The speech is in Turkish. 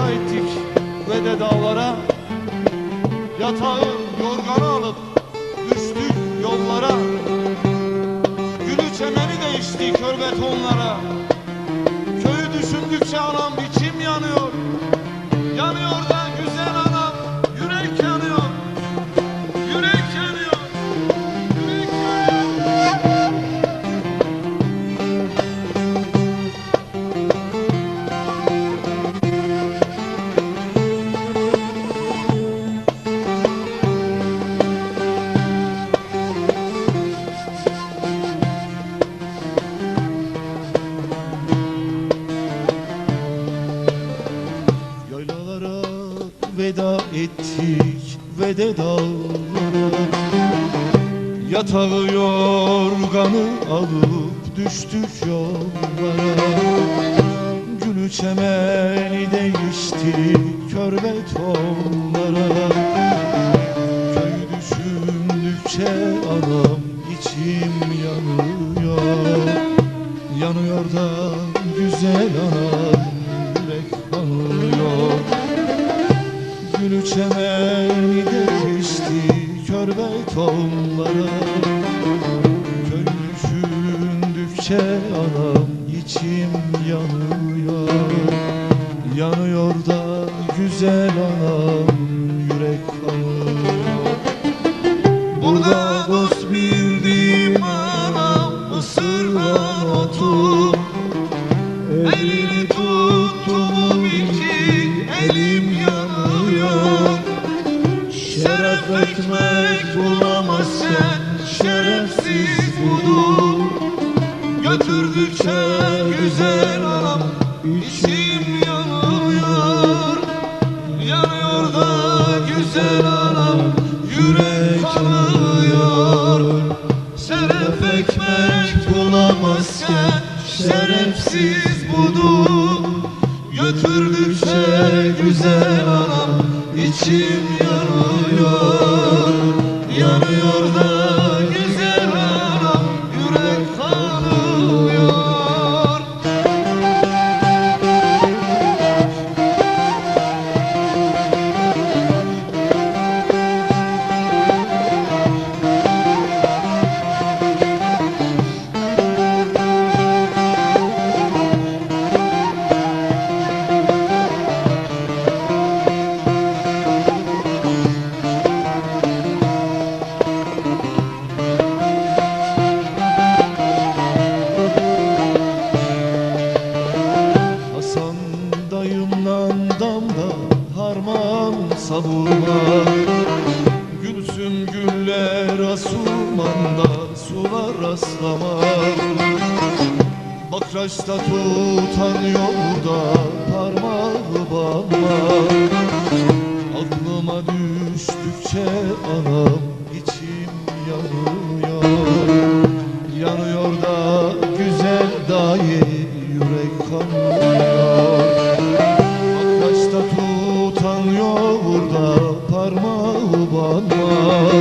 Karalara indik ve dağlara Yatağın yorganı alıp düştük yollara. Gülü çemeni değişti kör betonlara Köyü düşündükçe anam içim yanıyor. Yanıyor da veda ettik ve de dağlara. Yatağı yorganı alıp düştük yollara. Gülü çemeni değişti kör betonlara Köyü düşündükçe anam içim yanıyor. Yanıyor da güzel anam Çemeni değişti kör betonlara Köy düşündükçe anam içim yanıyor. Yanıyor da güzel anam yürek kanıyor Burada dost bildiğim anam ısırgan otu Elini şerefsiz budur Götürdükçe güzel anam içim yanıyor Yanıyor da güzel anam yürek kanıyor Şeref ekmek bulamazken şerefsiz budur Götürdükçe güzel anam içim güller asumanda sular aslama Bakraçta tutan yolda parmağı bağla Aklıma düştükçe anam içim yanıyor. Yanıyor da güzel daye yürek kanıyor. Bakraçta tutan yoğurda parmağı bana